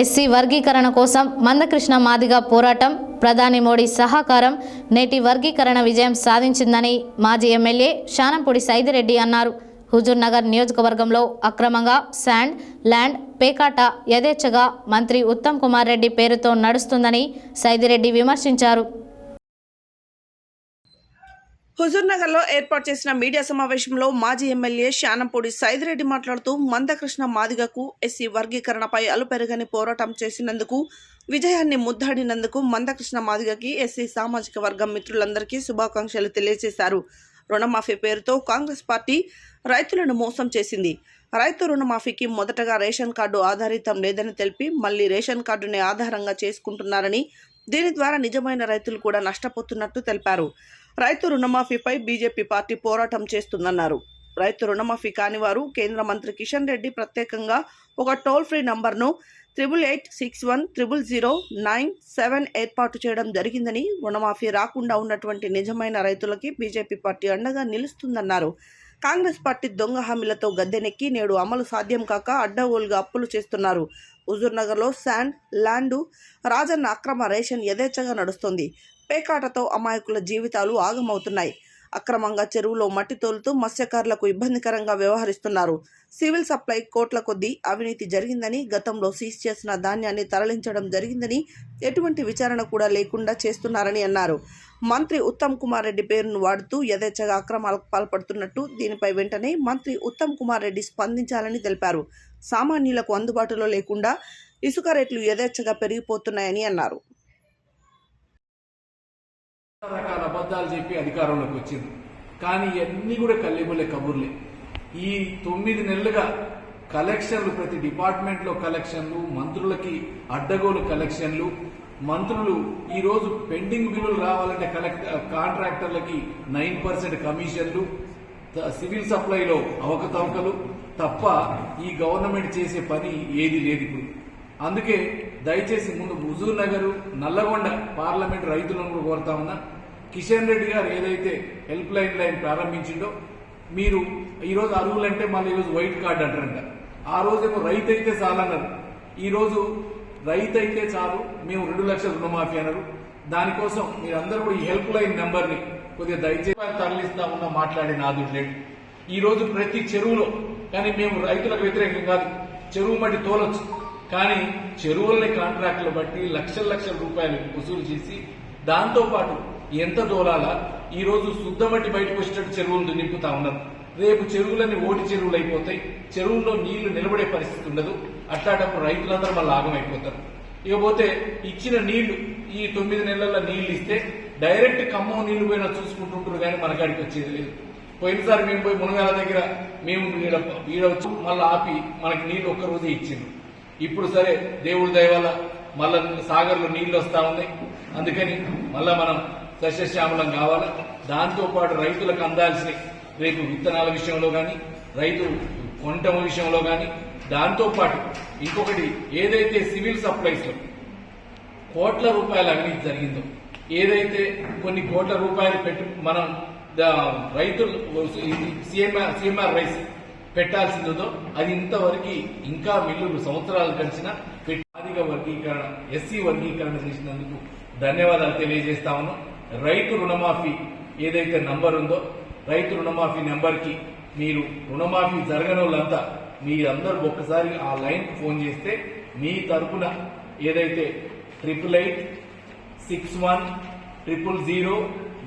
SC వర్గీకరణ కోసం మందకృష్ణ మాదిగ పోరాటం ప్రధాని మోడీ సహకారం నేటి వర్గీకరణ విజయం సాధించిందని మాజీ ఎమ్మెల్యే శానంపూడి సైదిరెడ్డి అన్నారు. హుజూర్ నగర్ నియోజకవర్గంలో అక్రమంగా శాండ్ ల్యాండ్ పేకాట యథేచ్ఛగా మంత్రి ఉత్తమ్ కుమార్ రెడ్డి పేరుతో నడుస్తుందని సైదిరెడ్డి విమర్శించారు. హుజూర్నగర్లో ఏర్పాటు చేసిన మీడియా సమావేశంలో మాజీ ఎమ్మెల్యే శానంపూడి సైదిరెడ్డి మాట్లాడుతూ మందకృష్ణ మాదిగకు ఎస్సీ వర్గీకరణపై అలుపెరగని పోరాటం చేసినందుకు విజయాన్ని ముద్దాడినందుకు మందకృష్ణ మాదిగకి ఎస్సీ సామాజిక వర్గం మిత్రులందరికీ శుభాకాంక్షలు తెలియజేశారు. రుణమాఫీ పేరుతో కాంగ్రెస్ పార్టీ రైతులను మోసం చేసింది. రైతు రుణమాఫీకి మొదటగా రేషన్ కార్డు ఆధారితం లేదని తెలిపి మళ్ళీ రేషన్ కార్డుని ఆధారంగా చేసుకుంటున్నారని దీని ద్వారా నిజమైన రైతులు కూడా నష్టపోతున్నట్టు తెలిపారు. రైతు రుణమాఫీపై బీజేపీ పార్టీ పోరాటం చేస్తుందన్నారు. రైతు రుణమాఫీ కాని వారు కేంద్ర మంత్రి కిషన్ రెడ్డి ప్రత్యేకంగా ఒక టోల్ ఫ్రీ నంబర్ను triple eight six one triple zero nine seven ఏర్పాటు చేయడం జరిగిందని రుణమాఫీ రాకుండా ఉన్నటువంటి నిజమైన రైతులకి బీజేపీ పార్టీ అండగా నిలుస్తుందన్నారు. కాంగ్రెస్ పార్టీ దొంగ హామీలతో గద్దెనెక్కి నేడు అమలు సాధ్యం కాక అడ్డగోలుగా అప్పులు చేస్తున్నారు. హుజూర్నగర్లో శాండ్ ల్యాండు రాజన్న అక్రమ రేషన్ యథేచ్ఛగా నడుస్తుంది. పేకాటతో అమాయకుల జీవితాలు ఆగమవుతున్నాయి. అక్రమంగా చెరువులో మట్టి తోలుతూ మత్స్యకారులకు ఇబ్బందికరంగా వ్యవహరిస్తున్నారు. సివిల్ సప్లై కోట్ల కొద్దీ అవినీతి జరిగిందని గతంలో సీజ్ చేసిన ధాన్యాన్ని తరలించడం జరిగిందని ఎటువంటి విచారణ కూడా లేకుండా చేస్తున్నారని అన్నారు. మంత్రి ఉత్తమ్ కుమార్ రెడ్డి పేరును వాడుతూ యథేచ్ఛగా అక్రమాలకు పాల్పడుతున్నట్టు దీనిపై వెంటనే మంత్రి ఉత్తమ్ కుమార్ రెడ్డి స్పందించాలని తెలిపారు. సామాన్యులకు అందుబాటులో లేకుండా ఇసుక రేట్లు యథేచ్ఛగా పెరిగిపోతున్నాయని అన్నారు. రకాల అబద్ధాలు చెప్పి అధికారంలోకి వచ్చింది. కానీ ఇవన్నీ కూడా కల్లిబుల్లే కబుర్లే. ఈ తొమ్మిది నెలలుగా కలెక్షన్లు ప్రతి డిపార్ట్మెంట్లో కలెక్షన్లు మంత్రులకి అడ్డగోలు కలెక్షన్లు మంత్రులు ఈరోజు పెండింగ్ బిల్లులు రావాలంటే కలెక్ట్ కాంట్రాక్టర్లకి నైన్ పర్సెంట్ కమిషన్లు సివిల్ సప్లైలో అవకతవకలు తప్ప ఈ గవర్నమెంట్ చేసే పని ఏది లేదు ఇప్పుడు. అందుకే దయచేసి ముందు హుజూర్ నగర్ నల్లగొండ పార్లమెంట్ రైతులను కూడా కోరుతా ఉన్నా. కిషన్ రెడ్డి గారు ఏదైతే హెల్ప్ లైన్ లైన్ ప్రారంభించిండో మీరు ఈరోజు అరువులంటే మళ్ళీ ఈరోజు వైట్ కార్డ్ అంటారంట. ఆ రోజేమో రైతు అయితే చాలన్నారు. ఈరోజు రైతు అయితే చాలు మేము రెండు లక్షల రుణమాఫీ అన్నారు. దానికోసం మీరందరూ కూడా ఈ హెల్ప్ లైన్ నెంబర్ని కొద్దిగా దయచేసి తరలిస్తా ఉన్నా మాట్లాడే నాదుడు లేడు. ఈ ప్రతి చెరువులో కానీ మేము రైతులకు వ్యతిరేకం కాదు చెరువు మట్టి తోలొచ్చు. కానీ చెరువుల్ని కాంట్రాక్టులు బట్టి లక్షల లక్షల రూపాయలు వసూలు చేసి దాంతోపాటు ఎంత దూరాలా? ఈరోజు శుద్ధమట్టి బయటకు వచ్చేటట్టు చెరువులు నింపుతా ఉన్నారు. రేపు చెరువులన్నీ ఓటి చెరువులు అయిపోతాయి. చెరువుల్లో నీళ్ళు నిలబడే పరిస్థితి ఉండదు. అట్లాంటప్పుడు రైతులందరూ మళ్ళీ ఆగమైపోతారు. ఇకపోతే ఇచ్చిన నీళ్ళు ఈ తొమ్మిది నెలల నీళ్ళు ఇస్తే డైరెక్ట్ ఖమ్మం నీళ్ళు పోయినా చూసుకుంటుంటారు కానీ మనకాడికి వచ్చేది లేదు. పోయినసారి మేము పోయి మునగాల దగ్గర మేము ఈడ వీడవచ్చు మళ్ళీ ఆపి మనకి నీళ్ళు ఒక్కరోజే ఇచ్చిండ్రు. ఇప్పుడు సరే దేవుడి దయవల్ల మళ్ళా సాగర్లో నీళ్ళు వస్తా ఉన్నాయి. అందుకని మళ్ళా మనం సస్యశ్యామలం కావాలా. దాంతో పాటు రైతులకు అందాల్సిన రేపు విత్తనాల విషయంలో కానీ రైతు కొంటం విషయంలో కానీ దాంతో పాటు ఇంకొకటి ఏదైతే సివిల్ సప్లైస్లో కోట్ల రూపాయల అవినీతి జరిగిందో ఏదైతే కొన్ని కోట్ల రూపాయలు పెట్టి మనం రైతులు సీఎంఆర్ సీఎంఆర్ రైస్ పెట్టాల్సిందో అది ఇంతవరకు ఇంకా మిల్లులు సంవత్సరాలు గడిచిన ఆదిక వర్గీకరణ ఎస్సీ వర్గీకరణ చేసినందుకు ధన్యవాదాలు తెలియజేస్తా ఉన్నాం. రైతు రుణమాఫీ ఏదైతే నంబర్ ఉందో రైతు రుణమాఫీ నెంబర్కి మీరు రుణమాఫీ జరగని వాళ్ళంతా మీరందరూ ఒక్కసారి ఆ లైన్కి ఫోన్ చేస్తే మీ తరపున ఏదైతే triple eight six one triple zero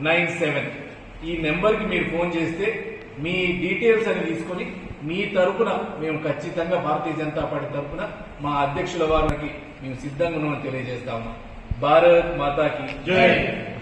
nine seven ఈ నెంబర్కి మీరు ఫోన్ చేస్తే మీ డీటెయిల్స్ అని తీసుకొని మీ తరపున మేము ఖచ్చితంగా భారతీయ జనతా పార్టీ తరపున మా అధ్యక్షుల వారికి మేము సిద్ధంగా ఉన్నామని తెలియజేస్తాము భారత్ మాతాకి జై.